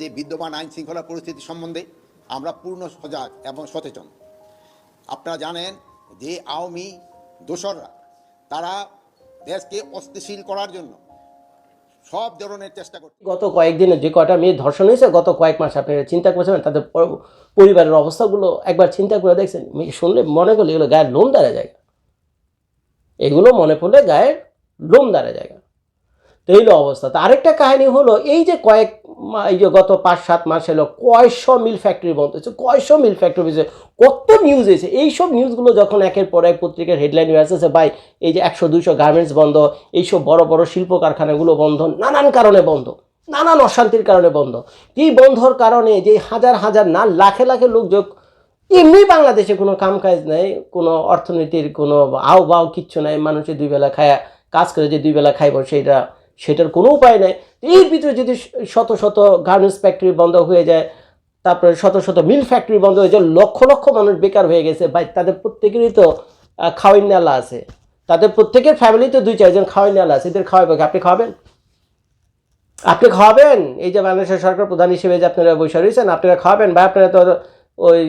যে বিদ্যমান আইন শৃঙ্খলা পরিস্থিতি সম্বন্ধে আমরা পূর্ণ সজাগ এবং সচেতন। আপনারা জানেন যে আওয়ামী দোসররা, তারা দেশকে অস্থিতিশীল করার জন্য সব ধরনের চেষ্টা করছে গত কয়েকদিনে যে কয়টা মেয়ে ধর্ষণ হয়েছে, গত কয়েক মাস আপনি চিন্তা করছেন তাদের পরিবারের অবস্থাগুলো একবার চিন্তা করে দেখছেন। মেয়ে শুনলে মনে করলে এগুলো গায়ের লোম দাঁড়া যায় এগুলো মনে পড়লে গায়ের লোম দাঁড়া যায় তো এই অবস্থা। তো আরেকটা কাহিনী হলো, এই যে কয়েক এই যে গত পাঁচ, সাত মাস এলো, কয়শো মিল ফ্যাক্টরি বন্ধ হয়েছে, কয়শো মিল ফ্যাক্টরি হয়েছে, কত নিউজ এসেছে এইসব নিউজগুলো যখন একের পর এক পত্রিকার হেডলাইন হয়ে আসতেছে, ভাই, এই যে একশো, দুইশো গার্মেন্টস বন্ধ, এইসব বড় বড় শিল্প কারখানাগুলো বন্ধ, নানান কারণে বন্ধ, নানান অশান্তির কারণে বন্ধ। এই বন্ধর কারণে যে হাজার হাজার, না, লাখে লাখে লোক যোগ, এমনি বাংলাদেশে কোনো কামকাজ নেই, কোনো অর্থনীতির কোনো আও বাও কিচ্ছু নাই মানুষের দুই বেলা খায় কাজ করে যে দুই বেলা খাইব সেটা সেটার কোনো উপায় নেই। এর ভিতরে যদি শত শত গার্মেন্টস ফ্যাক্টরি বন্ধ হয়ে যায়, তারপরে শত শত মিল ফ্যাক্টরি বন্ধ হয়ে যায়, লক্ষ লক্ষ মানুষ বেকার হয়ে গেছে। ভাই, তাদের প্রত্যেকেরই তো খাওয়াই নেলা আছে। তাদের প্রত্যেকের ফ্যামিলিতে দুই, চারজন খাওয়াই নেলা আছে। এদের খাওয়াবে কি? আপনি খাওয়াবেন? আপনি খাওয়াবেন? এই যে বাংলাদেশের সরকার প্রধান হিসেবে যে আপনারা বসে রয়েছেন, আপনারা খাওয়াবেন? ভাই, আপনারা তো ওই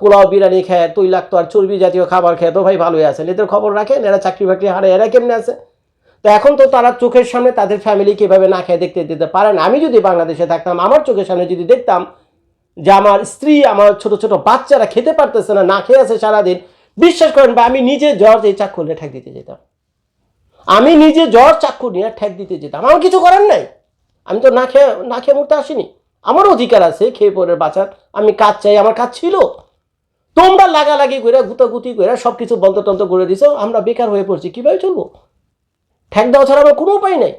পোলাও, বিরিয়ানি খেয়ে তৈলাক্ত আর চর্বি জাতীয় খাবার খেয়ে তো ভাই ভালোই আছেন। এদের খবর রাখেন, এরা চাকরি বাকরি হারে এরা কেমনে আছে? তো এখন তো তারা চোখের সামনে তাদের ফ্যামিলি কীভাবে না খেয়ে দেখতে দিতে পারেন আমি যদি বাংলাদেশে থাকতাম, আমার চোখের সামনে যদি দেখতাম যে আমার স্ত্রী, আমার ছোট ছোট বাচ্চারা খেতে পারতেছে না না খেয়ে আছে সারাদিন, বিশ্বাস করেন বা আমি নিজে জ্বর এই চাক্ষু নিয়ে ঠেক দিতে যেতাম। আমি নিজে জ্বর চাক্ষু নিয়ে ঠেক দিতে যেতাম। আমার কিছু করার নাই। আমি তো না খেয়ে না খেয়ে মরতে আসিনি। আমারও অধিকার আছে, খেয়ে পরে বাঁচার। আমি কাজ চাই, আমার কাজ ছিল। তোমরা লাগালাগি করে, গুতাগুতি করে সব কিছু বন্ধ টন্ধ করে দিছো, আমরা বেকার হয়ে পড়ছি, কীভাবে চলবো? ঠেক দেওয়া ছাড়া আমার কোনো উপায় নেই।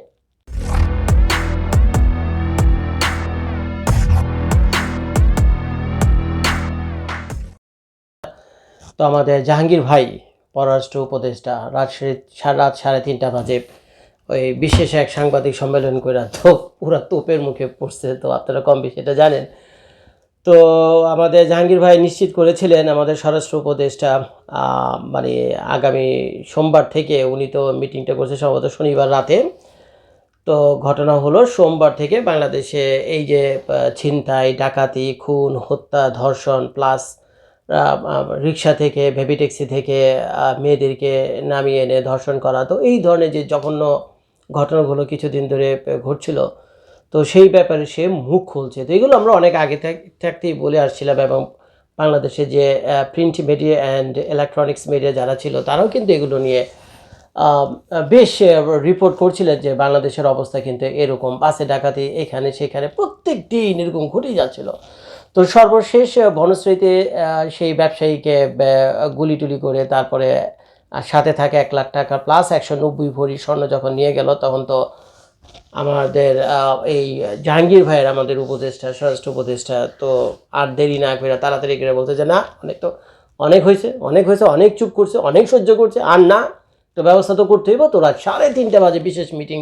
তো আমাদের জাহাঙ্গীর ভাই, পররাষ্ট্র উপদেষ্টা, রাত সাড়ে রাত সাড়ে তিনটা বাজে। ওই বিশেষ এক সাংবাদিক সম্মেলন করে তো পুরা তোপের মুখে পড়ছে, তো আপনারা কম বেশি এটা জানেন। তো আমাদের জাহাঙ্গীর ভাই নিশ্চিত করেছিলেন আমাদের স্বরাষ্ট্র উপদেষ্টা মানে আগামী সোমবার থেকে উনি তো মিটিংটা করছে সম্ভবত শনিবার রাতে। তো ঘটনা হলো সোমবার থেকে বাংলাদেশে এই যে ছিনতাই, ডাকাতি, খুন, হত্যা, ধর্ষণ প্লাস রিক্সা থেকে ভেবি ট্যাক্সি থেকে মেয়েদেরকে নামিয়ে এনে ধর্ষণ করা। তো এই ধরনের যে জঘন্য ঘটনাগুলো কিছুদিন ধরে ঘটছিল তো সেই ব্যাপারে সে মুখ খুলছে। তো এগুলো আমরা অনেক আগে থাক- থাকতেই বলে আসছিলাম এবং বাংলাদেশে যে print media and electronics media যারা ছিল, তারাও কিন্তু এগুলো নিয়ে বেশ রিপোর্ট করছিলেন যে বাংলাদেশের অবস্থা কিন্তু এরকম। বাসে ডাকাতি এখানে সেখানে প্রত্যেক দিন এরকম ঘটেই যাচ্ছিল। তো সর্বশেষ বনশ্রীতে সেই ব্যবসায়ীকে গুলি টুলি করে তারপরে সাথে থাকে এক লাখ টাকা প্লাস একশো নব্বই ভরি স্বর্ণ যখন নিয়ে গেল, তখন তো আমাদের এই জাহাঙ্গীর ভাইয়ের আমাদের উপদেষ্টা স্বরাষ্ট্র উপদেষ্টা তো আর দেরি না করে তাড়াতাড়ি করে বলতে যে না অনেক তো অনেক হয়েছে অনেক হয়েছে অনেক চুপ করছে অনেক সহ্য করছে আর না তো ব্যবস্থা তো করতে হইব। তোরা সাড়ে তিনটা বাজে বিশেষ মিটিং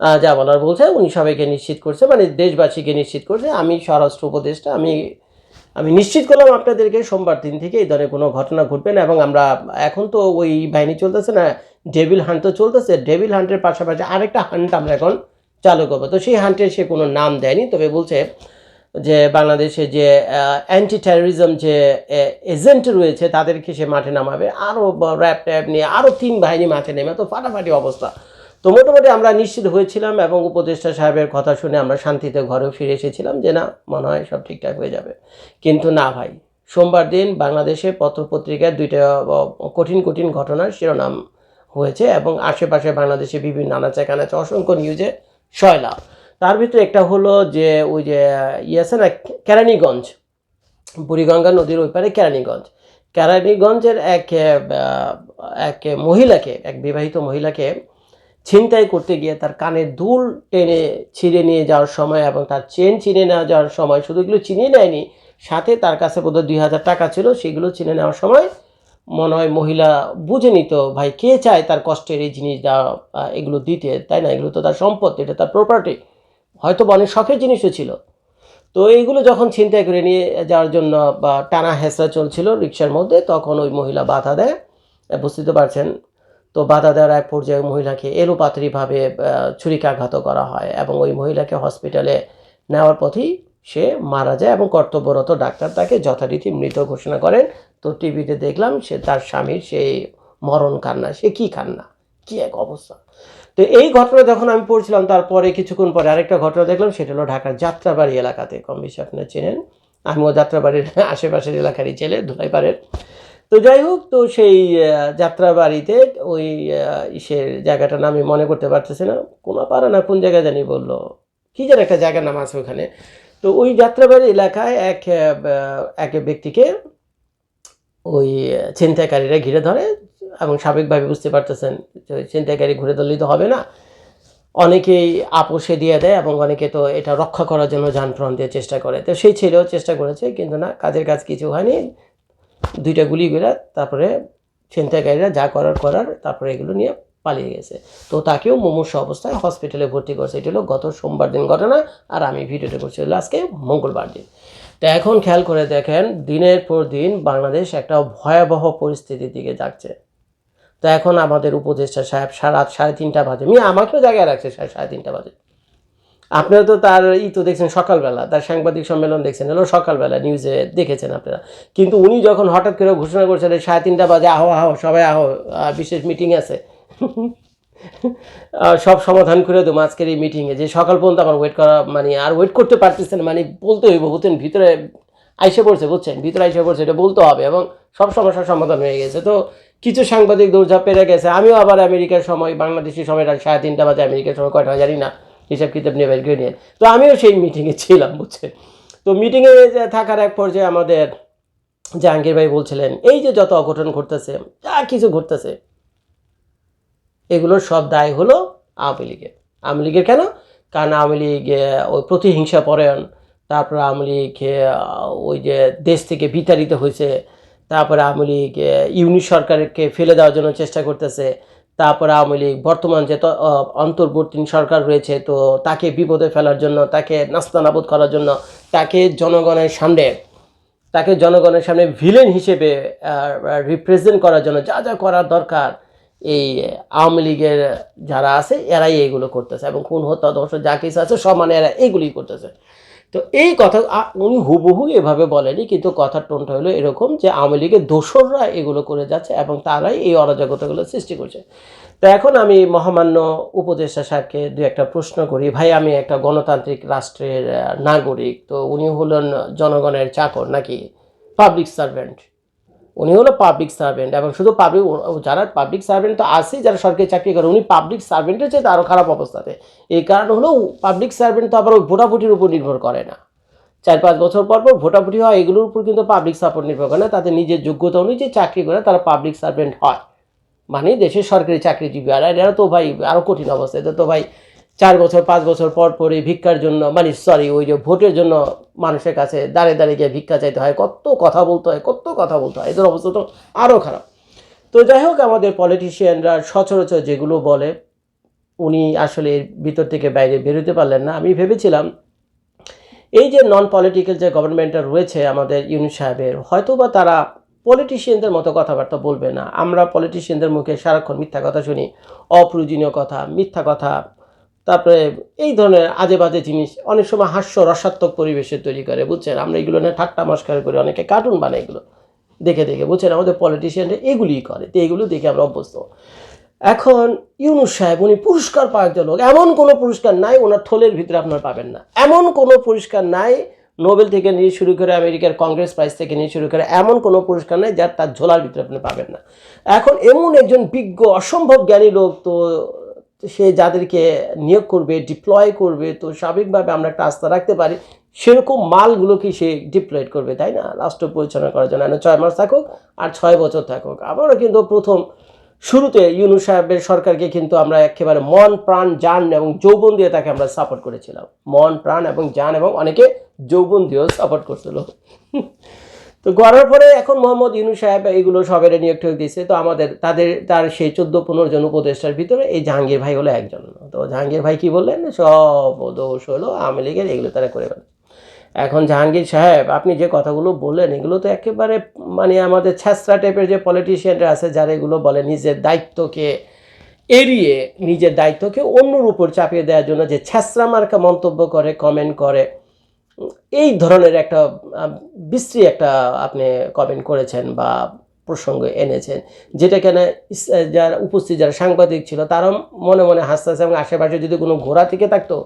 আহ, যা বলার বলছে উনি সবাইকে নিশ্চিত করছে মানে দেশবাসীকে নিশ্চিত করছে। আমি স্বরাষ্ট্র উপদেষ্টা আমি আমি নিশ্চিত করলাম আপনাদেরকে সোমবার দিন থেকে এই ধরনের কোনো ঘটনা ঘটবে না এবং আমরা এখন তো ওই বাহিনী চলতেছে না ডেভিল হান্ট তো চলতেছে, ডেভিল হান্টের পাশাপাশি আরেকটা হান্ট আমরা এখন চালু করব। তো সেই হান্টের সে কোনো নাম দেয়নি, তবে বলছে যে বাংলাদেশে যে অ্যান্টি টেরোরিজম যে এজেন্ট রয়েছে, তাদেরকে সে মাঠে নামাবে। আরও র্যাপ ট্যাপ নিয়ে আরও তিন বাহিনী মাঠে নেমে, তো ফাটাফাটি অবস্থা। তো মোটামুটি আমরা নিশ্চিত হয়েছিলাম এবং উপদেষ্টা সাহেবের কথা শুনে আমরা শান্তিতে ঘরেও ফিরে এসেছিলাম যে না, মনে হয় সব ঠিকঠাক হয়ে যাবে। কিন্তু না ভাই, সোমবার দিন বাংলাদেশে পত্রপত্রিকায় দুইটা কঠিন কঠিন ঘটনার শিরোনাম হয়েছে এবং আশেপাশে বাংলাদেশে বিভিন্ন নানা আনাচে কানাচে অসংখ্য নিউজে সয়লা তার ভিতরে একটা হলো যে, ওই যে ইয়ে আছে না, কেরানীগঞ্জ, বুড়িগঙ্গা নদীর ওই পারে কেরানীগঞ্জ। কেরানীগঞ্জের এক এক মহিলাকে, এক বিবাহিত মহিলাকে ছিনতাই করতে গিয়ে তার কানের দুল টেনে ছিঁড়ে নিয়ে যাওয়ার সময় এবং তার চেন ছিঁড়ে নেওয়া যাওয়ার সময়, শুধু এগুলো চিনিয়ে নেয়নি, সাথে তার কাছে বোধহয় দুই হাজার টাকা ছিল, সেগুলো চিনে নেওয়ার সময় মনে হয় মহিলা বুঝে নিত, ভাই, কে চায় তার কষ্টের এই জিনিস এগুলো দিতে? তাই না? এগুলো তো তার সম্পদ এটা তার প্রপার্টি হয়তো অনেক শখের জিনিসও ছিল। তো এইগুলো যখন ছিনতাই করে নিয়ে যাওয়ার জন্য বা টানা হেঁচড়া চলছিল রিক্সার মধ্যে, তখন ওই মহিলা বাধা দেয়। বুঝতে পারছেন? তো বাধা দেওয়ার এক পর্যায়ে মহিলাকে এলোপাতারিভাবে ছুরিকাঘাত করা হয় এবং ওই মহিলাকে হসপিটালে নেওয়ার পথেই সে মারা যায় এবং কর্তব্যরত ডাক্তার তাকে যথারীতি মৃত ঘোষণা করেন। তো টিভিতে দেখলাম সে তার স্বামীর সেই মরণ কান্না, সে কি কান্না? কি এক অবস্থা। তো এই ঘটনা যখন আমি পড়ছিলাম, তারপরে কিছুক্ষণ পরে আরেকটা ঘটনা দেখলাম, সেটা হলো ঢাকার যাত্রাবাড়ি এলাকাতে। কম বেশি আপনারা চেনেন। আমিও যাত্রাবাড়ির আশেপাশের এলাকারই ছেলে, ধুলাইপাড়ের। তো যাই হোক, তো সেই যাত্রাবাড়িতে ওই ইসের জায়গাটার নাম আমি মনে করতে পারতেছি না। কোনো পাড়া না কোন জায়গায় জানি বলল। কী যেন একটা জায়গার নাম আছে ওখানে তো ওই যাত্রাবাড়ি এলাকায় এক এক ব্যক্তিকে ওই ছিনতাইকারীরা ঘিরে ধরে এবং স্বাভাবিকভাবে বুঝতে পারতেছেন ছিনতাইকারী ঘুরে ধরলেই তো হবে না। অনেকেই আপোষে দিয়ে দেয় এবং অনেকে তো এটা রক্ষা করার জন্য যান প্রাণ দিয়ে চেষ্টা করে। তো সেই ছেলেও চেষ্টা করেছে, কিন্তু না, কাজের কাজ কিছু হয়নি। দুইটা গুলি করে তারপরে ছিনতাইকারীরা যা করার করার তারপরে এগুলো নিয়ে পালিয়ে গেছে। তো তাকেও মুমূর্ষ অবস্থায় হসপিটালে ভর্তি করছে। এটা হলো গত সোমবার দিন ঘটনা, আর আমি ভিডিওটা করছি হলো আজকে মঙ্গলবার দিন। তো এখন খেয়াল করে দেখেন, দিনের পর দিন বাংলাদেশ একটা ভয়াবহ পরিস্থিতির দিকে যাচ্ছে। তো এখন আমাদের উপদেষ্টা সাহেব সারা সাড়ে তিনটা বাজে। মিয়া, আমাকেও জায়গায় রাখছে সাড়ে সাড়ে তিনটা বাজে। আপনারা তো তার ই তো দেখছেন সকালবেলা, তার সাংবাদিক সম্মেলন দেখছেন এলো সকালবেলা নিউজে দেখেছেন আপনারা। কিন্তু উনি যখন হঠাৎ করে ঘোষণা করছেন সাড়ে তিনটা বাজে, আহো আহো, সবাই আহো বিশেষ মিটিং আছে। সব সমাধান করে দেবো আজকের এই মিটিংয়ে যে সকাল পর্যন্ত আমার ওয়েট করা মানে আর ওয়েট করতে পারতেছেন মানে বলতে হইব বুঝছেন ভিতরে আইসে পড়ছে, বুঝছেন? ভিতরে আইসে পড়ছে, এটা বলতে হবে এবং সব সমস্যার সমাধান হয়ে গেছে। তো কিছু সাংবাদিক দৌড়ঝাঁপ পেরে গেছে। আমিও আবার আমেরিকার সময় বাংলাদেশি সময় রাত সাড়ে তিনটা বাজে, আমেরিকার সময় কয়টা জানি না, হিসাব কিতাব নিয়ে বের নিয়ে। তো আমিও সেই মিটিংয়ে ছিলাম, বুঝছেন? তো মিটিংয়ে থাকার এক পর্যায়ে আমাদের জাহাঙ্গীর ভাই বলছিলেন, এই যে যত অঘটন ঘটতেছে, যা কিছু ঘটতেছে এগুলোর সব দায় হলো আওয়ামী লীগের। আওয়ামী লীগের কেন? কারণ আওয়ামী লীগ ওই প্রতিহিংসা পরায়ণ তারপর আওয়ামী লীগ ওই যে দেশ থেকে বিতাড়িত হয়েছে তারপরে আওয়ামী লীগ আহ, ইউনিট সরকারকে ফেলে দেওয়ার জন্য চেষ্টা করতেছে তারপর আওয়ামী লীগ বর্তমান যে ত- আহ, অন্তর্বর্তী সরকার রয়েছে তো তাকে বিপদে ফেলার জন্য তাকে নাস্তানাবুদ করার জন্য তাকে জনগণের সামনে তাকে জনগণের সামনে ভিলেন হিসেবে রিপ্রেজেন্ট করার জন্য যা যা করার দরকার এই আওয়ামী লীগের যারা আছে, এরাই এইগুলো করতেছে এবং খুন, হত্যা দর্শক যা কিছু আছে, সব মানে এরা এইগুলি করতেছে। তো এই কথা উনি হুবহু এভাবে বলেনি, কিন্তু কথার টোনটা হলো এরকম যে আওয়ামী লীগের দোসররা এগুলো করে যাচ্ছে এবং তারাই এই অরাজকতাগুলো সৃষ্টি করছে। তো এখন আমি মহামান্য উপদেষ্টা সাহেবকে দু একটা প্রশ্ন করি। ভাই, আমি একটা গণতান্ত্রিক রাষ্ট্রের নাগরিক, তো উনি হলেন জনগণের চাকর নাকি? Public servant. উনি হলো পাবলিক সার্ভেন্ট এবং শুধু পাবলিক যারা পাবলিক সার্ভেন্ট তো আছে যারা সরকারি চাকরি করে, উনি পাবলিক সার্ভেন্টের চেয়ে আরও খারাপ অবস্থাতে। এই কারণ হলো পাবলিক সার্ভেন্ট তো আবার ওই ভোটাভুটির উপর নির্ভর করে না। চার পাঁচ বছর পর পর ভোটাভুটি হয়, এগুলোর উপর কিন্তু পাবলিক সাপোর্ট নির্ভর করে না। তাদের নিজের যোগ্যতা অনুযায়ী চাকরি করে, তারা পাবলিক সার্ভেন্ট হয়। মানে দেশের সরকারি চাকরিজীবী। আর এরা তো ভাই আরও কঠিন অবস্থা। এদের তো ভাই চার বছর, পাঁচ বছর পর পরে ভিক্ষার জন্য মানে সরি ওই যে ভোটের জন্য মানুষের কাছে দাঁড়িয়ে দাঁড়িয়ে গিয়ে ভিক্ষা চাইতে হয়। কত কথা বলতে হয়, কত কথা বলতে হয়। এদের অবস্থা তো আরও খারাপ। তো যাই হোক, আমাদের পলিটিশিয়ানরা সচরাচর যেগুলো বলে, উনি আসলে এর ভিতর থেকে বাইরে বেরোতে পারলেন না। আমি ভেবেছিলাম, এই যে নন পলিটিক্যাল যে গভর্নমেন্টটা রয়েছে আমাদের ইউনিট সাহেবের হয়তো বা তারা পলিটিশিয়ানদের মতো কথাবার্তা বলবে না। আমরা পলিটিশিয়ানদের মুখে সারাক্ষণ মিথ্যা কথা শুনি, অপ্রয়োজনীয় কথা, মিথ্যা কথা তারপরে এই ধরনের আজে বাজে জিনিস অনেক সময় হাস্য রসাত্মক পরিবেশে তৈরি করে, বুঝছেন? আমরা এগুলো নিয়ে ঠাট্টা মস্কার করে অনেকে কার্টুন বানায় এগুলো দেখে দেখে, বুঝছেন? আমাদের পলিটিশিয়ানরা এগুলিই করে, তো এগুলো দেখে আমরা অভ্যস্ত। এখন ইউনুস সাহেব, উনি পুরস্কার পাওয়ার লোক, এমন কোনো পুরস্কার নাই, ওনার থলের ভিতরে আপনার পাবেন না। এমন কোনো পুরস্কার নাই, নোবেল থেকে নিয়ে শুরু করে আমেরিকার কংগ্রেস প্রাইজ থেকে নিয়ে শুরু করে এমন কোনো পুরস্কার নেই, যার তার ঝোলার ভিতরে আপনি পাবেন না। এখন এমন একজন বিজ্ঞ, অসম্ভব জ্ঞানী লোক তো সে যাদেরকে নিয়োগ করবে ডিপ্লয় করবে, তো স্বাভাবিকভাবে আমরা একটা আস্থা রাখতে পারি। সেরকম মালগুলোকে সে ডিপ্লয়েড করবে, তাই না? রাষ্ট্র পরিচালনা করার জন্য। ছয় মাস থাকুক আর ছয় বছর থাকুক। আমরা কিন্তু প্রথম শুরুতে ইউনুস সাহেবের সরকারকে কিন্তু আমরা একেবারে মন, প্রাণ যান এবং যৌবন দিয়ে তাকে আমরা সাপোর্ট করেছিলাম। মন, প্রাণ এবং যান এবং অনেকে যৌবন দিয়েও সাপোর্ট করছিল। তো গড়ার পরে এখন মোহাম্মদ ইউনুস সাহেব এইগুলো সবের নিয়োগ ঠেক দিয়েছে। তো আমাদের, তাদের, তার সেই চোদ্দ পনেরো জন উপদেষ্টার ভিতরে এই জাহাঙ্গীর ভাই হলো একজন। তো জাহাঙ্গীর ভাই কি বললেন? সব দোষ হলো আওয়ামী লীগের, এগুলো তারা করে ফেলে। এখন জাহাঙ্গীর সাহেব, আপনি যে কথাগুলো বললেন, এগুলো তো একেবারে মানে আমাদের ছ্যাঁচড়া টাইপের যে পলিটিশিয়ানরা আছে, যারা এগুলো বলে নিজের দায়িত্বকে এড়িয়ে, নিজের দায়িত্বকে অন্যর উপর চাপিয়ে দেওয়ার জন্য যে ছ্যাঁচড়া মার্কা মন্তব্য করে কমেন্ট করে এই ধরনের একটা বিশ্রী একটা আপনি কমেন্ট করেছেন বা প্রসঙ্গ এনেছেন, যেটা কেন যারা উপস্থিত, যারা সাংবাদিক ছিল তারাও মনে মনে হাসতেছে এবং আশেপাশে যদি কোনো ঘোড়া থেকে থাকতো,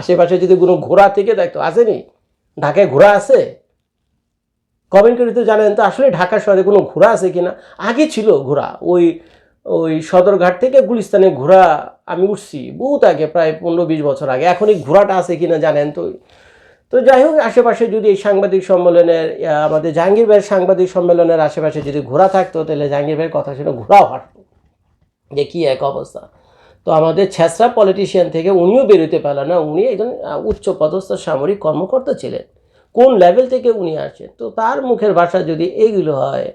আশেপাশে যদি কোনো ঘোড়া থেকে থাকতো, আসেনি? ঢাকায় ঘোড়া আছে? কমেন্ট করে তো জানেন তো, আসলে ঢাকা শহরে কোনো ঘোড়া আছে কিনা? আগে ছিল ঘোড়া, ওই ওই সদরঘাট থেকে গুলিস্তানে ঘোড়া আমি উঠছি, বহুত আগে, প্রায় পনেরো বিশ বছর আগে, এখন এই ঘোড়াটা আছে কিনা জানেন তো? তো যাই হোক, আশেপাশে যদি এই সাংবাদিক সম্মেলনের আমাদের জাহাঙ্গীর ভাইয়ের সাংবাদিক সম্মেলনের আশেপাশে যদি ঘোরা থাকতো, তাহলে জাহাঙ্গীর ভাইয়ের কথা শুনে ঘোরাও হাঁটতো। যে কী এক অবস্থা। তো আমাদের ছ্যাঁচড়া পলিটিশিয়ান থেকে উনিও বেরোতে পারলেন না। উনি একজন উচ্চ পদস্থ সামরিক কর্মকর্তা ছিলেন। কোন লেভেল থেকে উনি আসছেন? তো তার মুখের ভাষা যদি এইগুলো হয়,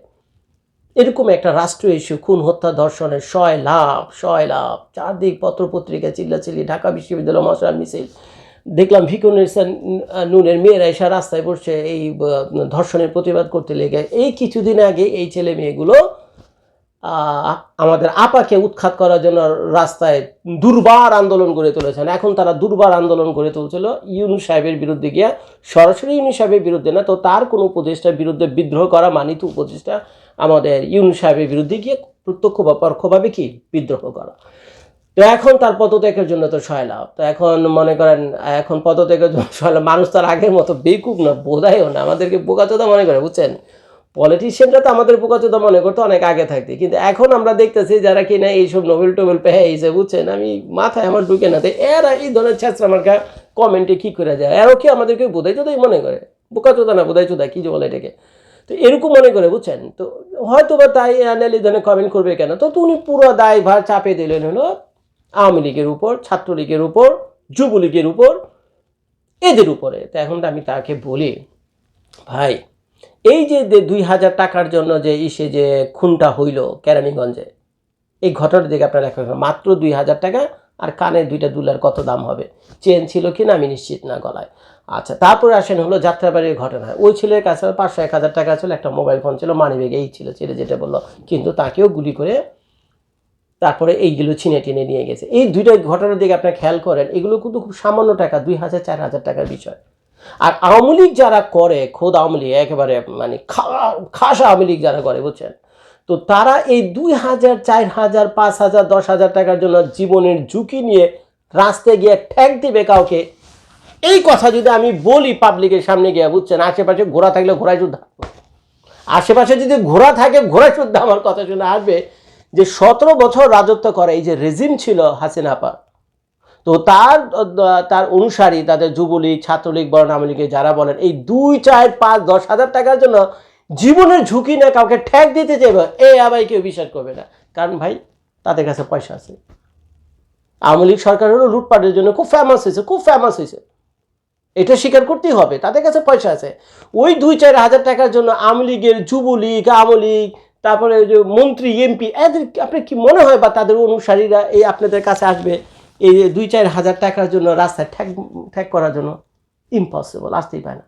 এরকম একটা রাষ্ট্রীয় ইস্যু খুন, হত্যা, ধর্ষণের শয় লাভ শয় লাভ চারদিক পত্রপত্রিকা, চিল্লাচিল্লি, ঢাকা বিশ্ববিদ্যালয় মশাল মিছিল দেখলাম ভিকুনের নুনের মেয়েরা এসে রাস্তায় বসছে এই ধর্ষণের প্রতিবাদ করতে লেগে এই কিছুদিন আগে এই ছেলে মেয়েগুলো আমাদের আপাকে উৎখাত করার জন্য রাস্তায় দুর্বার আন্দোলন গড়ে তুলেছেন। এখন তারা দুর্বার আন্দোলন গড়ে তুলছিল। ইউনু সাহেবের বিরুদ্ধে গিয়া, সরাসরি ইউনু সাহেবের বিরুদ্ধে না, তো তার কোনো উপদেষ্টার বিরুদ্ধে বিদ্রোহ করা মানিত উপদেষ্টা আমাদের ইউনু সাহেবের বিরুদ্ধে গিয়ে প্রত্যক্ষ বা পরোক্ষভাবে কি? বিদ্রোহ করা। তো এখন তার পদত্যাগের জন্য তো সয়লাভ তো এখন মনে করেন, এখন পদত্যাগের জন্য সয়লাভ মানুষ তার আগের মতো বেকুব না বোধায়ও না। আমাদেরকে বোকাচোদা মনে করে, বুঝছেন? পলিটিশিয়ানরা তো আমাদের বোকাচোদা মনে করতো, অনেক আগে থাকতে। কিন্তু এখন আমরা দেখতেছি যারা কিনা এইসব নোবেল টোবেল পেয়ে এইসে বুঝছেন? আমি মাথায় আমার ঢুকে না এরা এই ধরনের ছ্যাঁচড়া মার্কা কমেন্টে কী করে যায়? এরও কি আমাদেরকে বোধাই চোদাই মনে করে? বোকাচোদা না, বোধাই চোদা, কী যে বলে এটাকে? তো এরকম মনে করে, বুঝছেন? তো হয়তো বা তাই এই ধরনের কমেন্ট করবে কেন? তো উনি পুরো দায় ভার চাপিয়ে দিলেন হলো আওয়ামী লীগের উপর, ছাত্রলীগের উপর, যুবলীগের উপর, এদের উপরে। তো এখন আমি তাকে বলি, ভাই, এই যে দুই হাজার টাকার জন্য যে ইসে যে খুনটা হইল কেরানীগঞ্জে, এই ঘটনার দিকে আপনারা দেখা মাত্র দুই হাজার টাকা আর কানের দুইটা দুলার কত দাম হবে? চেন ছিল কি না আমি নিশ্চিত না গলায়। আচ্ছা তারপরে আসেন হলো যাত্রাবাড়ির ঘটনা। ওই ছেলের কাছে পাঁচশো এক হাজার টাকা ছিল, একটা মোবাইল ফোন ছিল মানিব্যাগ এই ছিল, ছেলে যেটা বলল, কিন্তু তাকেও গুলি করে তারপরে এইগুলো ছিনে টিনে নিয়ে গেছে। এই দুইটা ঘটনার দিকে আপনার খেয়াল করেন, এগুলো কিন্তু খুব সামান্য টাকা, দুই হাজার, চার হাজার টাকার বিষয়। আর আওয়ামী লীগ যারা করে, খোদ আওয়ামী লীগ, একেবারে মানে খাস আওয়ামী লীগ যারা করে, বুঝছেন? তো তারা এই দুই হাজার, চার হাজার, পাঁচ হাজার, দশ হাজার টাকার জন্য জীবনের ঝুঁকি নিয়ে রাস্তায় গিয়ে ঠ্যাক দিবে কাউকে। এই কথা যদি আমি বলি পাবলিকের সামনে গিয়ে, বুঝছেন? আশেপাশে ঘোড়া থাকলে ঘোড়ায় যুদ্ধ। আশেপাশে যদি ঘোড়া থাকে ঘোড়া শুদ্ধ আমার কথা শুনে আসবে। যে সতেরো বছর রাজত্ব করে, এই যে রেজিম ছিল হাসিনা আপা তো তার তার অনুসারী, তাদের যুবলীগ, ছাত্রলীগ বলেন আওয়ামী লীগের যারা বলেন, এই দুই, চার, পাঁচ, দশ হাজার টাকার জন্য জীবনের ঝুঁকি না কাউকে ঠ্যাক দিতে চাইবে, এ আবার কেউ বিশ্বাস করবে না। কারণ ভাই, তাদের কাছে পয়সা আছে। আওয়ামী লীগ সরকার হলো লুটপাটের জন্য খুব ফেমাস হয়েছে, খুব ফেমাস হয়েছে। এটা স্বীকার করতেই হবে, তাদের কাছে পয়সা আছে। ওই দুই, চার হাজার টাকার জন্য আওয়ামী লীগের যুবলীগ, আওয়ামী লীগ তারপরে ওই যে মন্ত্রী এমপি এদের আপনার কি মনে হয় বা তাদের অনুসারীরা এই আপনাদের কাছে আসবে এই দুই, চার হাজার টাকার জন্য রাস্তায় ঠ্যাক ঠ্যাক করার জন্য? ইম্পসিবল আসতেই পারে না।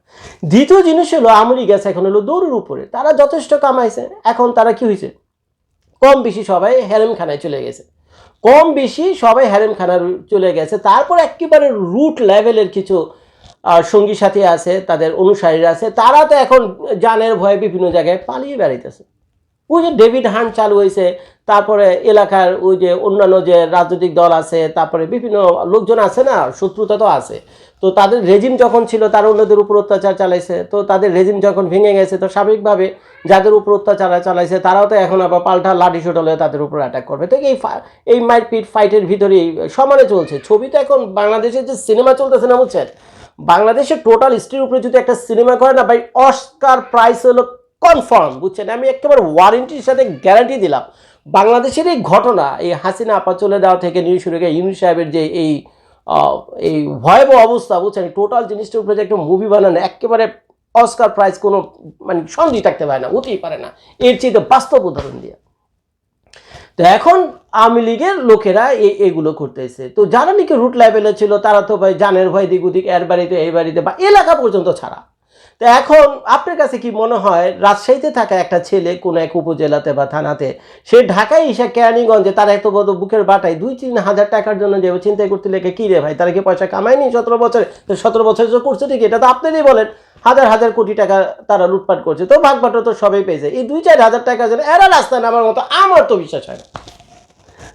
দ্বিতীয় জিনিস হলো, আমলি লীগ আছে এখন হলো দৌড়ের উপরে। তারা যথেষ্ট কামাইছে। এখন তারা কি হয়েছে? কম বেশি সবাই হ্যারেমখানায় চলে গেছে। কম বেশি সবাই হ্যারেমখানার চলে গেছে। তারপর একেবারে রুট লেভেলের কিছু সঙ্গী সাথী আছে, তাদের অনুসারীরা আছে। তারা তো এখন জানের ভয়ে বিভিন্ন জায়গায় পালিয়ে বেড়াইতেছে। ওই যে ডেভিড হান চালু হয়েছে, তারপরে এলাকার ওই যে অন্যান্য যে রাজনৈতিক দল আছে, তারপরে বিভিন্ন লোকজন আছে না, শত্রুতা তো আছে। তো তাদের রেজিম যখন ছিল, তারা অন্যদের উপর অত্যাচার চালাইছে। তো তাদের রেজিম যখন ভেঙে গেছে, তো স্বাভাবিকভাবে যাদের উপর অত্যাচার চালাইছে, তারাও তো এখন আবার পাল্টা লাঠি শোট হলে তাদের উপর অ্যাটাক করবে। তো এই এই মারপিট ফাইটের ভিতরেই সমানে চলছে। ছবি তো এখন বাংলাদেশের যে সিনেমা চলতেছে না, বুঝছেন? বাংলাদেশের টোটাল হিস্ট্রির উপরে যদি একটা সিনেমা করে না, ভাই অস্কার প্রাইস হলো কনফার্ম বুঝছেন? আমি একেবারে ওয়ারেন্টির সাথে গ্যারান্টি দিলাম। বাংলাদেশের এই ঘটনা, এই হাসিনা আপা চলে দেওয়া থেকে নিউ শুরু করে ইউনুস সাহেবের যে এই এই ভয়াবহ অবস্থা, বুঝছেন? টোটাল জিনিসটার উপরে যে একটা মুভি বানানো, একেবারে অস্কার প্রাইজ কোনো মানে সন্দেহ থাকতে পারে না, হতেই পারে না। এর চেয়ে তো বাস্তব উদাহরণ দিয়ে। তো এখন আওয়ামী লীগের লোকেরা এই এগুলো করতেছে। তো যারা নাকি রুট লেভেলে ছিল, তারা তো ভাই জানের ভয় দিক ওদিক, এর বাড়িতে, এই বাড়িতে বা এলাকা পর্যন্ত ছাড়া। তো এখন আপনার কাছে কি মনে হয়, রাজশাহীতে থাকা একটা ছেলে কোনো এক উপজেলাতে বা থানাতে, সে ঢাকায় এসে কেরানীগঞ্জে তার এত বড় বুকের বাটায় দুই তিন হাজার টাকার জন্য যে চিন্তা করতে লেগে, কী রে ভাই, তারা কি পয়সা কামায়নি সতেরো বছরে? তো সতেরো বছরে তো করছে ঠিকই, এটা তো আপনারই বলেন। হাজার হাজার কোটি টাকা তারা লুটপাট করছে। তো ভাগ তো সবাই পেয়েছে। এই দুই চার হাজার টাকা যেন এরা রাস্তায় নামার মতো আমার তো বিশ্বাস হয় না।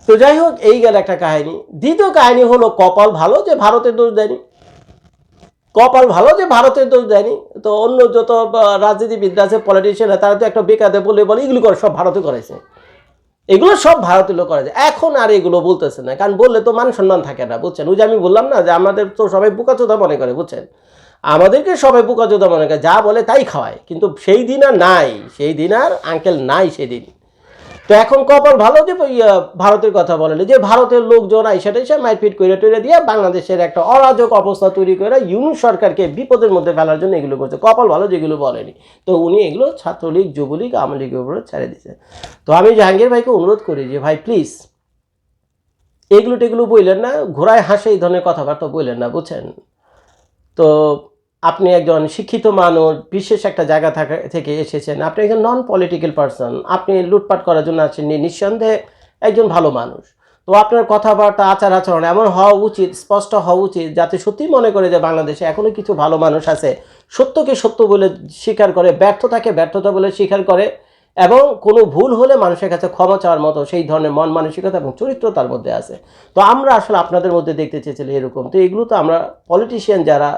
তো যাই হোক, এই গেল একটা কাহিনী। দ্বিতীয় কাহিনী হলো কপাল ভালো যে ভারতের দোষ দেয়নি। কপাল ভালো যে ভারতের দোষ দেয়নি, তো অন্য যত রাজনীতিবিদরা আছে পলিটিশিয়ান তারা তো একটা বেকারে বলে বলে এগুলো করে, সব ভারতে করেছে এগুলো সব ভারতীয় লোক করেছে এখন আর এগুলো বলতেছে না, কারণ বললে তো মান সম্মান থাকে না, বুঝছেন? ওই যে আমি বললাম না যে আমাদের তো সবাই বোকাচোদা মনে করে, বুঝছেন? আমাদেরকে সবাই বোকাচোদা মনে করে, যা বলে তাই খাওয়ায়। কিন্তু সেই দিন আর নাই, সেই দিন আর আঙ্কেল নাই সেদিন। তো এখন কপাল ভালো যে ভারতের কথা বলেন যে ভারতের লোকজন আইসাটা এসে মারপিট করে টইরে দিয়ে বাংলাদেশের একটা অরাজক অবস্থা তৈরি করে ইউনুস সরকারকে বিপদের মধ্যে ফেলার জন্য এগুলো করছে। কপাল ভালো যেগুলো বলেনি। তো উনি এগুলো ছাত্রলীগ, যুবলীগ, আওয়ামী লীগের উপরে ছেড়ে দিয়েছে তো আমি জাহাঙ্গীর ভাইকে অনুরোধ করি যে, ভাই প্লিজ এগুলো টেগুলো বললেন না, ঘোড়ায় হাসে এই ধরনের কথাবার্তা বললেন না, বুঝছেন? তো আপনি একজন শিক্ষিত মানুষ, বিশেষ একটা জায়গা থাকা থেকে এসেছেন, আপনি একজন নন পলিটিক্যাল পারসন আপনি লুটপাট করার জন্য আসেননি, নিঃসন্দেহে একজন ভালো মানুষ। তো আপনার কথাবার্তা আচার আচরণ এমন হওয়া উচিত, স্পষ্ট হওয়া উচিত, যাতে সত্যি মনে করে যে বাংলাদেশে এখনও কিছু ভালো মানুষ আছে। সত্যকে সত্য বলে স্বীকার করে, ব্যর্থতাকে ব্যর্থতা বলে স্বীকার করে, এবং কোনো ভুল হলে মানুষের কাছে ক্ষমা চাওয়ার মতো সেই ধরনের মন মানসিকতা এবং চরিত্র তার মধ্যে আছে। তো আমরা আসলে আপনাদের মধ্যে দেখতে চেয়েছিলাম এরকম। তো এগুলো তো আমরা পলিটিশিয়ান যারা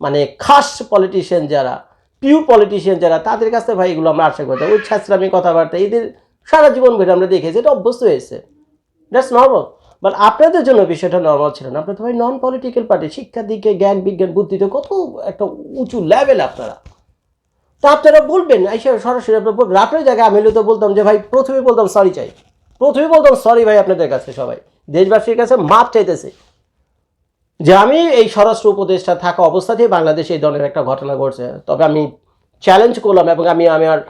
মানে খাস পলিটিশিয়ান যারা পিওর পলিটিশিয়ান যারা, তাদের কাছ ভাই এগুলো আমরা আশা করতাম ওই ছাত্রামি কথাবার্তা, এদের সারা জীবন ভরে আমরা দেখেছি, এটা অভ্যস্ত হয়েছে। দ্যাটস নর্মাল বাট আপনাদের জন্য বিষয়টা নর্মাল ছিল না। আপনার তো ভাই নন পলিটিক্যাল পার্টি শিক্ষার দিকে, জ্ঞান, বিজ্ঞান, বুদ্ধিতে কত একটা উঁচু লেভেল আপনারা। তা আপনারা বলবেন এসে সরাসরি আপনার বলবেন। আপনার জায়গায় আমি তো বলতাম যে ভাই, প্রথমে বলতাম সরি চাই। প্রথমে বলতাম সরি ভাই আপনাদের কাছে সবাই। দেশবাসীর কাছে মাপ চাইতেছে। যে আমি এই স্বরাষ্ট্র উপদেষ্টা থাকা অবস্থাতেই বাংলাদেশে এই ধরনের একটা ঘটনা ঘটছে। তবে আমি চ্যালেঞ্জ করলাম এবং আমি আমি আর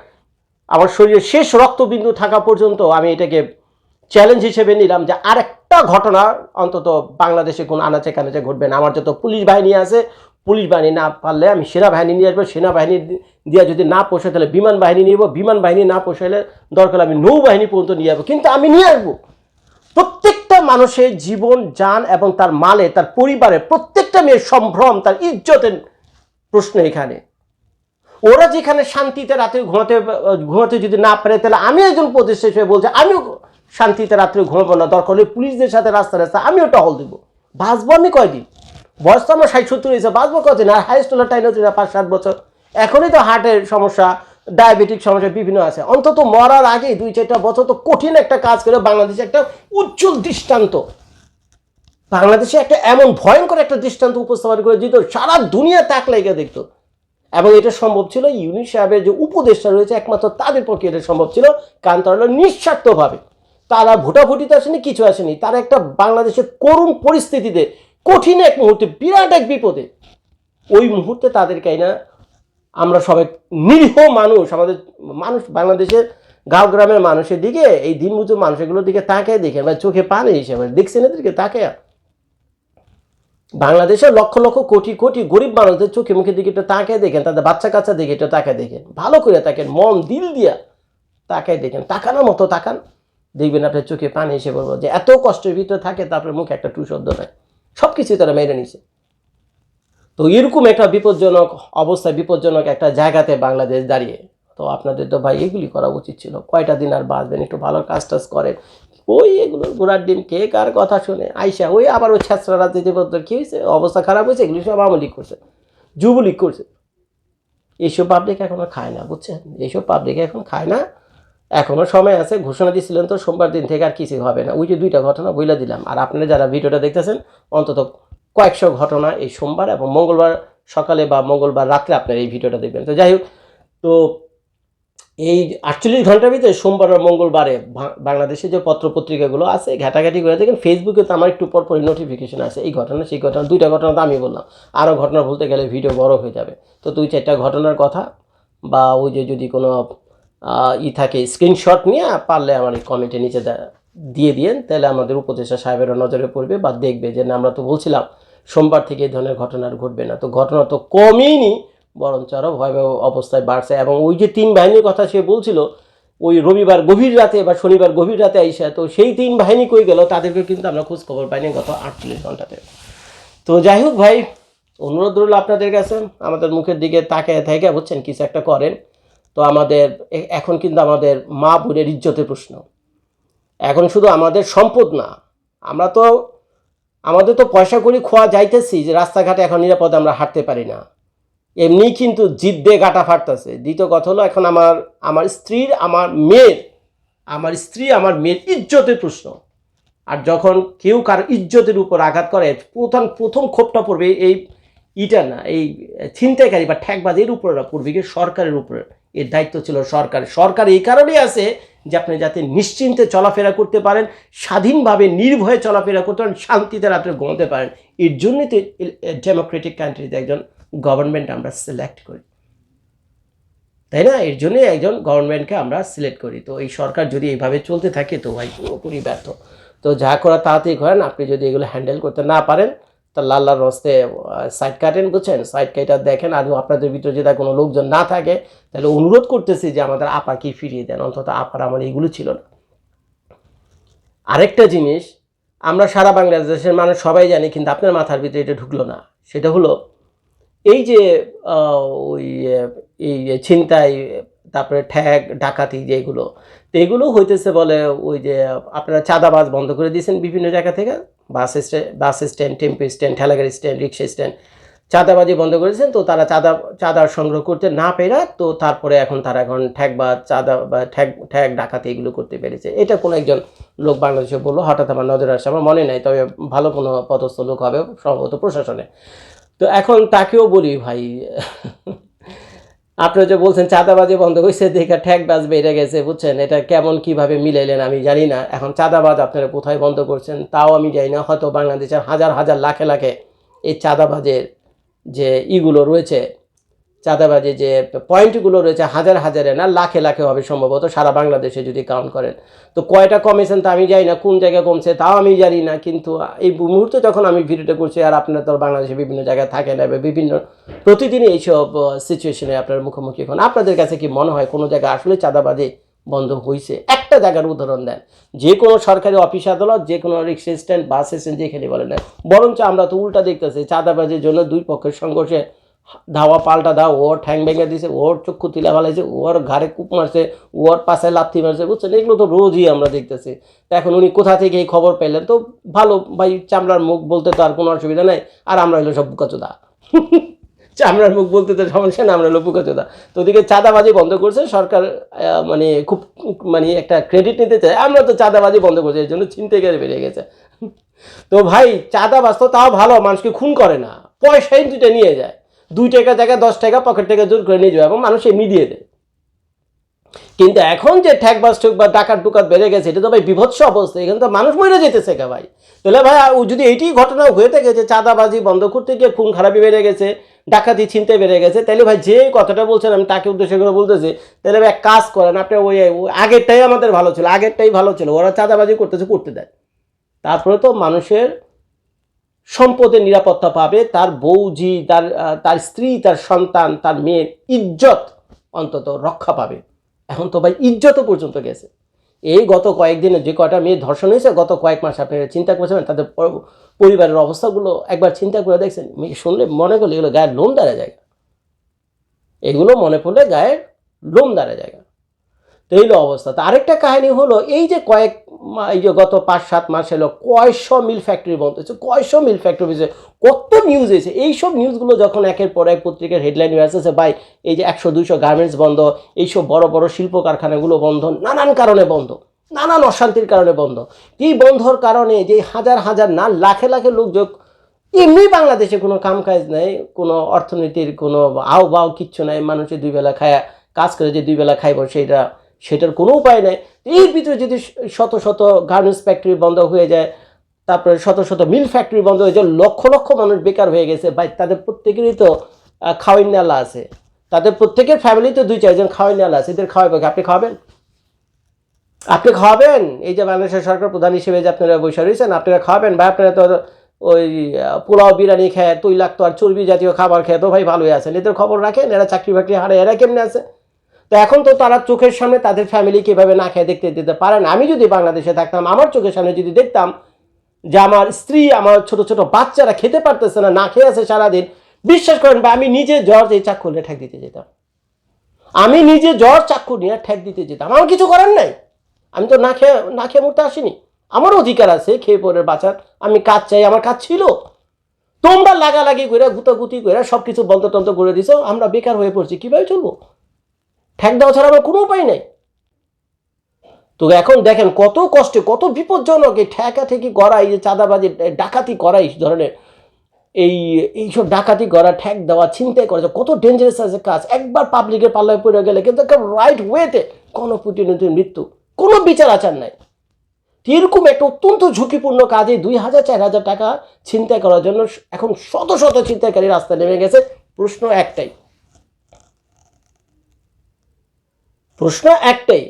আমার শরীরের শেষ রক্তবিন্দু থাকা পর্যন্ত আমি এটাকে চ্যালেঞ্জ হিসেবে নিলাম যে আরেকটা ঘটনা অন্তত বাংলাদেশে কোনো আনাচে কানাচে ঘটবে না। আমার যত পুলিশ বাহিনী আছে, পুলিশ বাহিনী না পারলে আমি সেনাবাহিনী নিয়ে আসব। সেনাবাহিনী দিয়ে যদি না পোষে তাহলে বিমান বাহিনী নিয়ে বিমান বাহিনী না পোষাইলে দরকার আমি নৌবাহিনী পর্যন্ত নিয়ে যাব কিন্তু আমি নিয়ে আসব। মানুষের জীবন, যান এবং তার মালে, তার পরিবারের প্রত্যেকটা মেয়ের সম্ভ্রম, তার ইজ্জতের প্রশ্ন এখানে। ওরা যেখানে শান্তিতে রাতে ঘুমাতে ঘুমাতে যদি না পারে, তাহলে আমি একজন প্রতিষ্ঠা হিসেবে বলছি, আমিও শান্তিতে রাত্রে ঘুমাবো না, দরকার হলে পুলিশদের সাথে রাস্তা রাস্তা আমিও টহল দেবো। বাঁচবো আমি কয়দিন? বয়স তো আমার ষাট সত্তর হয়েছে, বাঁচবো কদিন? আর হাইস্ট হলো টাইম হচ্ছে পাঁচ, সাত বছর। এখনই তো হার্টের সমস্যা। ডায়াবেটিক সমস্যা বিভিন্ন আছে। অন্তত মরার আগে দুই চারটা বছর তো কঠিন একটা কাজ করে বাংলাদেশে একটা উজ্জ্বল দৃষ্টান্ত। বাংলাদেশে একটা এমন ভয়ঙ্কর একটা দৃষ্টান্ত উপস্থাপন করে দিত, সারা দুনিয়া তাক লেগে দেখতো। এবং এটা সম্ভব ছিল ইউনিট সাহেবের যে উপদেষ্টা রয়েছে, একমাত্র তাদের পক্ষে এটা সম্ভব ছিল, কারণ তারা নিঃস্বার্থভাবে। তারা ভোটাভুটিতে আসেনি, কিছু আসেনি। তারা একটা বাংলাদেশের করুণ পরিস্থিতিতে, কঠিন এক মুহূর্তে, বিরাট এক বিপদে। ওই মুহূর্তে তাদেরকে না আমরা সবাই নিরীহ মানুষ, আমাদের মানুষ বাংলাদেশের গাঁও গ্রামের মানুষের দিকে, এই দিন দিনমজুর মানুষগুলোর দিকে তাকায় দেখে বা চোখে পানি হিসেবে দেখছেন এদেরকে, তাকায়। বাংলাদেশের লক্ষ লক্ষ কোটি কোটি গরিব মানুষদের চোখে মুখের দিকে একটু তাকায় দেখেন, তাদের বাচ্চা কাচ্চা দেখে একটু তাকায় দেখেন। ভালো করে তাকেন মন, দিল দিয়া তাকায় দেখেন। তাকানোর মতো তাকান, দেখবেন আপনার চোখে পানি এসে বলব যে এত কষ্টের ভিতরে থাকে, তারপরে মুখে একটা টু শব্দ নাই। সব কিছুই তারা মেরে নিছে। তো এরকম একটা বিপজ্জনক অবস্থায়, বিপজ্জনক একটা জায়গাতে বাংলাদেশ দাঁড়িয়ে। তো আপনাদের তো ভাই এগুলি করা উচিত ছিল। কয়টা দিন আর বাঁচবেন? একটু ভালো কাজ টাজ করেন। ওই এগুলো ঘোড়ার ডিম কে কার কথা শুনে? আইসা, ওই আবার ওই ছেঁচড়া রাজনীতি বলতে কী হয়েছে অবস্থা খারাপ হয়েছে এগুলি সব আওয়ামী লীগ করছে, যুবলীগ করছে। এইসব পাবলিক এখনও খায় না, বুঝছেন? এইসব পাবলিক এখন খায় না। এখনও সময় আছে, ঘোষণা দিয়েছিলেন তো, সোমবার দিন থেকে আর কিছু হবে না। ওই যে দুইটা ঘটনা বইলা দিলাম। আর আপনারা যারা ভিডিওটা দেখতেছেন, অন্তত কয়েকশো ঘটনা এই সোমবার এবং মঙ্গলবার সকালে বা মঙ্গলবার রাত্রে আপনারা এই ভিডিওটা দেখবেন। তো যাই হোক, তো এই আটচল্লিশ ঘণ্টার ভিতরে সোমবার আর মঙ্গলবারে বাংলাদেশে যে পত্রপত্রিকাগুলো আছে, ঘাটাঘাটি করে দেখেন ফেসবুকে তো আমার একটু পর পরই নোটিফিকেশন আছে এই ঘটনা, সেই ঘটনা, দুইটা ঘটনা তো আমি বললাম। আরও ঘটনা বলতে গেলে ভিডিও বড় হয়ে যাবে। তো দুই চারটা ঘটনার কথা বা ওই যে যদি কোনো ই থাকে স্ক্রিনশট নিয়ে পারলে আমার কমেন্টে নিচে দে- দিয়ে দিয়েন, তাহলে আমাদের উপদেষ্টা সাহেবেরও নজরে পড়বে বা দেখবে যে না, আমরা তো বলছিলাম সোমবার থেকে এই ধরনের ঘটনা ঘটবে না। তো ঘটনা তো কমেইনি বরঞ্চ আরও ভয়াবহ অবস্থায় বাড়ছে এবং ওই যে তিন বাহিনীর কথা সে বলছিল, ওই রবিবার গভীর রাতে বা শনিবার গভীর রাতে আইসা, তো সেই তিন বাহিনী কই গেল তাদেরকে কিন্তু আমরা খোঁজ খবর পাইনি গত আটচল্লিশ ঘন্টাতে তো যাই হোক ভাই, অনুরোধ রইল আপনাদের কাছে, আমাদের মুখের দিকে তাকায় থাকে বুঝছেন, কিছু একটা করেন। তো আমাদের এখন কিন্তু আমাদের মা বোনের ইজ্জতের প্রশ্ন। এখন শুধু আমাদের সম্পদ না, আমরা তো, আমাদের তো পয়সা করি খোয়া যাইতেছি যে রাস্তাঘাটে এখন নিরাপদে আমরা হাঁটতে পারি না। এমনি কিন্তু জিদ দিয়ে গাটা ফাটতেছে। দ্বিতীয় কথা হলো, এখন আমার আমার স্ত্রীর, আমার মেয়ের, আমার স্ত্রী, আমার মেয়ের ইজ্জতের প্রশ্ন। আর যখন কেউ কার ইজ্জতের উপর আঘাত করে প্রথম প্রথম ক্ষোভটা পড়বে এই ইটা না, এই ছিনতাইকারী বা ঠ্যাকবাজির উপরে না কি সরকারের উপরে। এর দায়িত্ব ছিল সরকার সরকার এই কারণেই আছে যে আপনি যাতে নিশ্চিন্তে চলাফেরা করতে পারেন, স্বাধীনভাবে নির্ভয়ে চলাফেরা করতে পারেন, শান্তিতে রাত্রে ঘুমাতে পারেন। এর জন্যই তো ডেমোক্রেটিক কান্ট্রিতে একজন গভর্নমেন্ট আমরা সিলেক্ট করি। তাই না? এর জন্যই একজন গভর্নমেন্টকে আমরা সিলেক্ট করি। তো এই সরকার যদি এইভাবে চলতে থাকে, তো ভাই পুরোপুরি ব্যর্থ। তো যা করা তাড়াতাড়ি করেন, আপনি যদি এগুলো হ্যান্ডেল করতে না পারেন তা লাল লাল্লার রস্তে সাইড কাটেন বুঝছেন সাইড কেটা দেখেন আর আপনাদের ভিতরে যদি কোনো লোকজন না থাকে, তাহলে অনুরোধ করতেছি যে আমাদের আপাকে ফিরিয়ে দেন, অন্তত আপার আমার এইগুলো ছিল না। আরেকটা জিনিস, আমরা সারা বাংলাদেশের মানুষ সবাই জানি, কিন্তু আপনার মাথার ভিতরে এটা ঢুকলো না। সেটা হলো, এই যে ওই এই ছিনতাই, তারপরে ঠ্যাগ ডাকাতি যেগুলো, তো এগুলো হইতেছে বলে ওই যে, আপনারা চাঁদাবাজ বন্ধ করে দিয়েছেন বিভিন্ন জায়গা থেকে। Bus stand bus stand, tempo stand, ঠেলাগাড়ি stand, রিক্সা স্ট্যান্ড চাঁদাবাজি বন্ধ করেছেন, তো তারা চাঁদা চাঁদার সংগ্রহ করতে না পেরে, তো তারপরে এখন তারা এখন ঠ্যাগ বা চাঁদা বা ঠ্যাগ ঠ্যাগ ডাকাতি এগুলো করতে পেরেছে। এটা কোনো একজন লোক বাংলাদেশে বলল, হঠাৎ আমার নজরে আসছে আমার মনে নাই, তবে ভালো কোনো পদস্থ লোক হবে সম্ভবত প্রশাসনে। তো এখন তাকেও বলি ভাই আপনি যে বলছেন চাঁদাবাজি বন্ধ করছে দেখে ঠ্যাকবাজ বেড়ে গেছে, বুঝছেন? এটা কেমন কীভাবে মিলাইলেন আমি জানি না। এখন চাঁদাবাজ আপনারা কোথায় বন্ধ করছেন তাও আমি জানি না। হয়তো বাংলাদেশের হাজার হাজার লাখে লাখে এই চাঁদাবাজের যে ইগুলো রয়েছে চাঁদাবাজি যে পয়েন্টগুলো রয়েছে হাজার হাজারে না, লাখে লাখে হবে সম্ভবত সারা বাংলাদেশে যদি কাউন্ট করেন। তো কয়টা কমেছেন তা আমি জানি না, কোন জায়গায় কমছে তাও আমি জানি না, কিন্তু এই মুহূর্তে যখন আমি ভিডিওটা করছি, আর আপনারা তো বাংলাদেশে বিভিন্ন জায়গায় থাকেন এবং বিভিন্ন প্রতিদিনই এইসব সিচুয়েশনে আপনার মুখোমুখি এখন আপনাদের কাছে কি মনে হয় কোনো জায়গায় আসলে চাঁদাবাজি বন্ধ হয়েছে একটা জায়গার উদাহরণ দেন। যে কোনো সরকারি অফিস আদালত, যে কোনো রিক্সা স্ট্যান্ড, বাস স্ট্যান্ড যেখানে বলেন না বরঞ্চ আমরা তো উল্টা দেখতেছি, চাঁদাবাজির জন্য দুই পক্ষের সংঘর্ষে ধাওয়া পাল্টা দাও, ওর ঠ্যাং ভেঙে দিছে, ওর চক্ষু তুলে ফেলাইছে, ওর ঘাড়ে কূপ মারছে, ওর পাশে লাথি মারছে, বুঝছেন? এগুলো তো রোজই আমরা দেখতেছি। এখন উনি কোথা থেকে এই খবর পেলেন? তো ভালো, ভাই, চামড়ার মুখ বলতে তো আর কোনো অসুবিধা নেই, আর আমরা হলো সব বুকাচোদা। চামড়ার মুখ বলতে তো সমস্যা না আমরা হলো বুকাচোদা। তো ওদিকে চাঁদাবাজি বন্ধ করছে, সরকার মানে খুব মানে একটা ক্রেডিট নিতে চায়, আমরা তো চাঁদাবাজি বন্ধ করছি এর জন্য চিনতে গেলে বেরিয়ে গেছে। তো ভাই, চাঁদাবাজ তো তাও ভালো, মানুষকে খুন করে না, পয়সা দুইটা নিয়ে যায়। দুই টাকা জায়গায় দশ টাকা পকেট থেকে জোর করে নিয়ে যাবে এবং মানুষ এমনি দিয়ে দেয়। কিন্তু এখন যে ঠ্যাকবাজ ঠুক বা ডাকাত টুকাত বেড়ে গেছে, এটা তো ভাই বিভৎস অবস্থা, এখানে তো মানুষ মরে যেতেছে কে ভাই। তাহলে ভাই যদি এইটি ঘটনা হয়ে থাকে যে চাঁদাবাজি বন্ধ করতে গিয়ে খুন খারাপি বেড়ে গেছে, ডাকাতি ছিনতে বেড়ে গেছে, তাহলে ভাই যে কথাটা বলছেন, আমি তাকে উদ্দেশ্য করে বলতেছি, তাহলে ভাই কাজ করেন, আপনি ওই আগেরটাই আমাদের ভালো ছিল, আগেরটাই ভালো ছিল, ওরা চাঁদাবাজি করতেছে, করতে দেয়। তারপরে তো মানুষের সম্পদের নিরাপত্তা পাবে, তার বউজি তার তার স্ত্রী, তার সন্তান, তার মেয়ের ইজ্জত অন্তত রক্ষা পাবে। এখন তো ভাই ইজ্জতও পর্যন্ত গেছে। এই গত কয়েকদিনে যে কয়টা মেয়ে ধর্ষণ হয়েছে, গত কয়েক মাস আপনি চিন্তা করেছেন, তাদের পরিবারের অবস্থাগুলো একবার চিন্তা করে দেখছেন। মেয়ে শুনলে মনে করলে এগুলো গায়ের লোম দাঁড়া যায় এগুলো মনে পড়লে গায়ের লোম দাঁড়া তো এই হলো অবস্থা। তো আরেকটা কাহিনী হলো, এই যে কয়েক এই যে গত পাঁচ, সাত মাস এলো, কয়শো মিল ফ্যাক্টরি বন্ধ হয়েছে, কয়শো মিল ফ্যাক্টরি হয়েছে, কত নিউজ হয়েছে এইসব নিউজগুলো যখন একের পর এক পত্রিকার হেডলাইন হয়ে আসতেছে, ভাই, এই যে একশো, দুইশো গার্মেন্টস বন্ধ, এইসব বড় বড় শিল্প কারখানাগুলো বন্ধ, নানান কারণে বন্ধ, নানান অশান্তির কারণে বন্ধ। এই বন্ধর কারণে যে হাজার হাজার, না, লাখে লাখে লোক এমনি বাংলাদেশে কোনো কামকাজ নেই, কোনো অর্থনীতির কোনো আও বাও কিচ্ছু নাই মানুষের দুই বেলা খায়া, কাজ করে যে দুই বেলা খাইব সেটা সেটার কোনো উপায় নেই। এর ভিতরে যদি শত শত গার্মেন্টস ফ্যাক্টরি বন্ধ হয়ে যায়, তারপরে শত শত মিল ফ্যাক্টরি বন্ধ হয়ে যায়, লক্ষ লক্ষ মানুষ বেকার হয়ে গেছে। ভাই, তাদের প্রত্যেকেরই তো খাওয়াই নেলা আছে। তাদের প্রত্যেকের ফ্যামিলিতে দুই চারজন খাওয়াই নেলা আছে। এদের খাওয়াবে কি? আপনি খাওয়াবেন? আপনি খাওয়াবেন? এই যে বাংলাদেশের সরকার প্রধান হিসেবে যে আপনারা বসে রয়েছেন, আপনারা খাওয়াবেন? ভাই, আপনারা তো ওই পোলাও, বিরিয়ানি খেয়ে তৈলাক্ত আর চর্বি জাতীয় খাবার খেয়ে তো ভাই ভালোই আছেন। এদের খবর রাখেন? এরা চাকরি বাকরি হারে এরা কেমনে আছে? তো এখন তো তারা চোখের সামনে তাদের ফ্যামিলি কীভাবে না খেয়ে দেখতে দিতে পারে না। আমি যদি বাংলাদেশে থাকতাম, আমার চোখের সামনে যদি দেখতাম যে আমার স্ত্রী, আমার ছোট ছোট বাচ্চারা খেতে পারতেছে না না খেয়ে আছে সারাদিন, বিশ্বাস করেন বা আমি নিজে জ্বর এই চাক খুললে ঠেক দিতে যেতাম। আমি নিজে জ্বর চাক্ষু নিয়ে ঠেক দিতে যেতাম। আমার কিছু করার নাই। আমি তো না খেয়ে না খেয়ে মরতে আসিনি। আমার অধিকার আছে, খেয়ে পরে বাঁচার। আমি কাজ চাই, আমার কাজ ছিল। তোমরা লাগালাগি করে গুতাগুতি করে সব কিছু বন্ধ টন্ধ করে দিছো, আমরা বেকার হয়ে পড়ছি, কীভাবে চলবো? ঠেক দেওয়া ছাড়া আমার কোনো উপায় নেই। তো এখন দেখেন কত কষ্টে, কত বিপজ্জনক এই ঠেকা থেকে করা, এই যে চাঁদাবাজি ডাকাতি করা, এই ধরনের এই এইসব ডাকাতি করা, ঠ্যাক দেওয়া, ছিনতাই করা, কত ডেঞ্জারাস আছে কাজ। একবার পাবলিকের পাল্লায় পড়ে গেলে কিন্তু একটা রাইট ওয়েতে কোনো প্রতিনিধির মৃত্যু, কোনো বিচার আচার নাই। এরকম একটা অত্যন্ত ঝুঁকিপূর্ণ কাজে দুই হাজার, চার হাজার টাকা ছিনতাই করার জন্য এখন শত শত ছিনতাইকারী রাস্তায় নেমে গেছে। প্রশ্ন একটাই প্রশ্ন একটাই,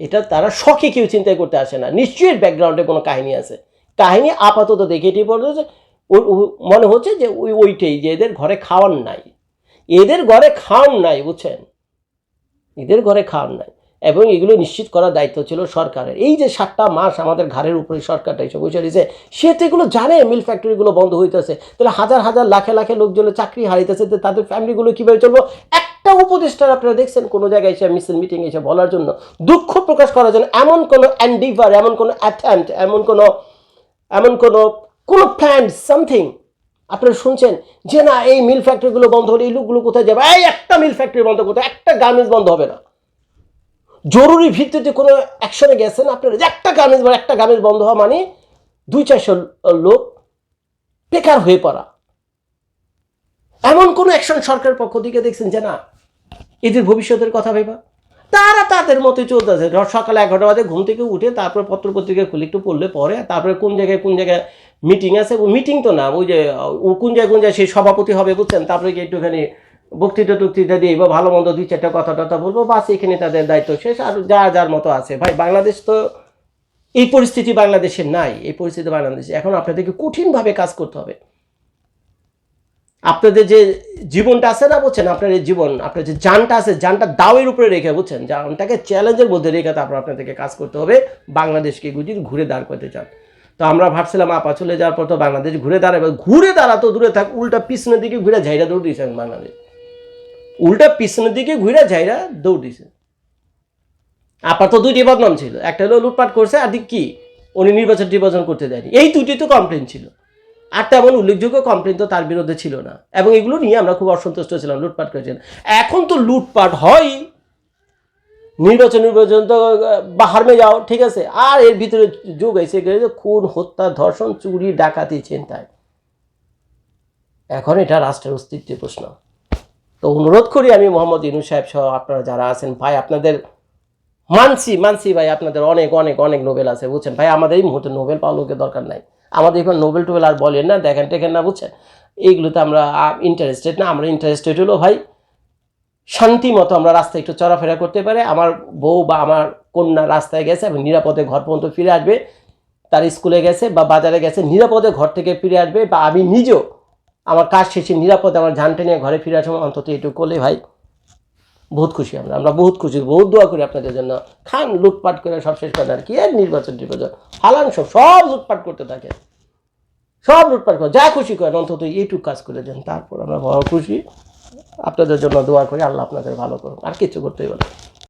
এটা তারা শখে কেউ চিন্তাই করতে আসে না। নিশ্চয়ই ব্যাকগ্রাউন্ডে কোনো কাহিনী আছে। কাহিনী আপাতত দেখে এটি পড়ল যে মনে হচ্ছে যে ওই ওইটাই, যে এদের ঘরে খাওয়ান নাই। এদের ঘরে খাওয়ান নাই, বুঝছেন? এদের ঘরে খাওয়ান নাই। এবং এগুলো নিশ্চিত করার দায়িত্ব ছিল সরকারের। এই যে সাতটা মাস আমাদের ঘাড়ের উপরে সরকারটা এসে বসে রয়েছে, সে তো এগুলো জানে, মিল ফ্যাক্টরিগুলো বন্ধ হইতেছে। তাহলে হাজার হাজার, লাখে লাখে লোকজনের চাকরি হারাইতেছে, তো তাদের ফ্যামিলিগুলো কীভাবে চলবো? একটা উপদেষ্টার আপনারা দেখছেন, কোনো জায়গায় এসে মিছিল মিটিং এসে বলার জন্য দুঃখ প্রকাশ করার জন্য এমন কোনো অ্যান্ডিভার এমন কোনো অ্যাটেম্প্ট এমন কোনো এমন কোনো কোনো প্ল্যান সামথিং আপনারা শুনছেন যে না, এই মিল ফ্যাক্টরিগুলো বন্ধ হলে এই লোকগুলো কোথায় যাবে? এই একটা মিল ফ্যাক্টরি বন্ধ করতে, একটা গার্মেন্টস বন্ধ হবে না। জরুরি ভিত্তিতে কোনো অ্যাকশনে গেছেন আপনারা? যে একটা গার্মেন্টস বা একটা গার্মেন্টস বন্ধ হওয়া মানে দুই চারশো লোক বেকার হয়ে পড়া। এমন কোনো অ্যাকশন সরকারের পক্ষ থেকে দেখছেন যে না এদের ভবিষ্যতের কথা ভেবা তারা তাদের চলতেছে। ধর সকালে এগারোটা বাজে ঘুম থেকে উঠে তারপরে পত্র পত্রিকা খুলে একটু পড়লে পরে, তারপরে কোন জায়গায় কোন জায়গায় মিটিং আছে মিটিং তো না, ওই যে, ও কোন জায়গায় কোন জায়গায় সেই সভাপতি হবে বুঝছেন, তারপরে গিয়ে একটুখানি বক্তৃতা টক্তৃতা দিয়ে বা ভালো মন্দ দুই চারটা কথা টথা বলব, বাস এখানে তাদের দায়িত্ব শেষ, আর যা যার মতো আছে। ভাই, বাংলাদেশ তো এই পরিস্থিতি বাংলাদেশের নাই, এই পরিস্থিতি বাংলাদেশে। এখন আপনাদেরকে কঠিনভাবে কাজ করতে হবে। আপনাদের যে জীবনটা আছে না বুঝছেন, আপনার এই জীবন, আপনার যে জানটা আছে জানটা দাওয়ের উপরে রেখে, বুঝছেন? জানটাকে চ্যালেঞ্জের মধ্যে রেখে তারপর আপনাদেরকে কাজ করতে হবে, বাংলাদেশকে যদি ঘুরে দাঁড় করতে চান। তো আমরা ভাবছিলাম, আপা চলে যাওয়ার পর তো বাংলাদেশ ঘুরে দাঁড়াবে ঘুরে দাঁড়া তো দূরে থাক, উল্টা পিছনের দিকে ঘুরে ঝাইরা দৌড় দিয়েছে বাংলাদেশ। উল্টা পিছনের দিকে ঘুরে ঝাইরা দৌড় দিয়েছে। আপা তো দুইটি বদনাম ছিল, একটা হলো লুটপাট করছে, আর কি? উনি নির্বাচন টির্বাচন করতে দেয়নি। এই দুটি তো কমপ্লেন ছিল। আর তেমন উল্লেখযোগ্য কমপ্লেন তো তার বিরুদ্ধে ছিল না। এবং এগুলো নিয়ে আমরা খুব অসন্তুষ্ট ছিলাম, লুটপাট করেছেন এখন তো লুটপাট হয়। নির্বাচন নির্বাচন তো বাহারমে যাও, ঠিক আছে। আর এর ভিতরে যোগ এসে গেছে খুন, হত্যা, ধর্ষণ, চুরি, ডাকাতি চিন্তায় এখন এটা রাষ্ট্রের অস্তিত্বের প্রশ্ন। তো অনুরোধ করি আমি মোহাম্মদ ইনু সাহেব সহ আপনারা যারা আছেন, ভাই, আপনাদের মানছি মানছি ভাই, আপনাদের অনেক অনেক অনেক নোবেল আছে, বুঝছেন? ভাই, আমাদের এই মুহূর্তে নোবেল পাওয়ার লোকের দরকার নাই। আমাদের এখন নোবেল টোবেল আর বলেন না, দেখেন টেকেন না বুঝছেন? এইগুলোতে আমরা ইন্টারেস্টেড না, আমরা ইন্টারেস্টেড হলো ভাই, শান্তি মতো আমরা রাস্তায় একটু চলাফেরা করতে পারে। আমার বউ বা আমার কন্যা রাস্তায় গেছে এবং নিরাপদে ঘর পর্যন্ত ফিরে আসবে, তার স্কুলে গেছে বা বাজারে গেছে, নিরাপদে ঘর থেকে ফিরে আসবে বা আমি নিজেও আমার কাজ শেষে নিরাপদে আমার ঝানটা নিয়ে ঘরে ফিরে আসব অন্তত একটু করলে ভাই বহুত খুশি আমরা আমরা বহুত খুশি, বহুত দোয়া করি আপনাদের জন্য। খান লুটপাট করে সব শেষ করেন আর কি আর নির্বাচন নির্বাচন? হালান সব সব লুটপাট করতে থাকে। সব লুটপাট করে, যা খুশি করেন, অন্তত এইটুকু কাজ করে দেন। তারপর আমরা বড় খুশি। আপনাদের জন্য দোয়া করি, আল্লাহ আপনাদের ভালো করুন আর কিছু করতেই বলে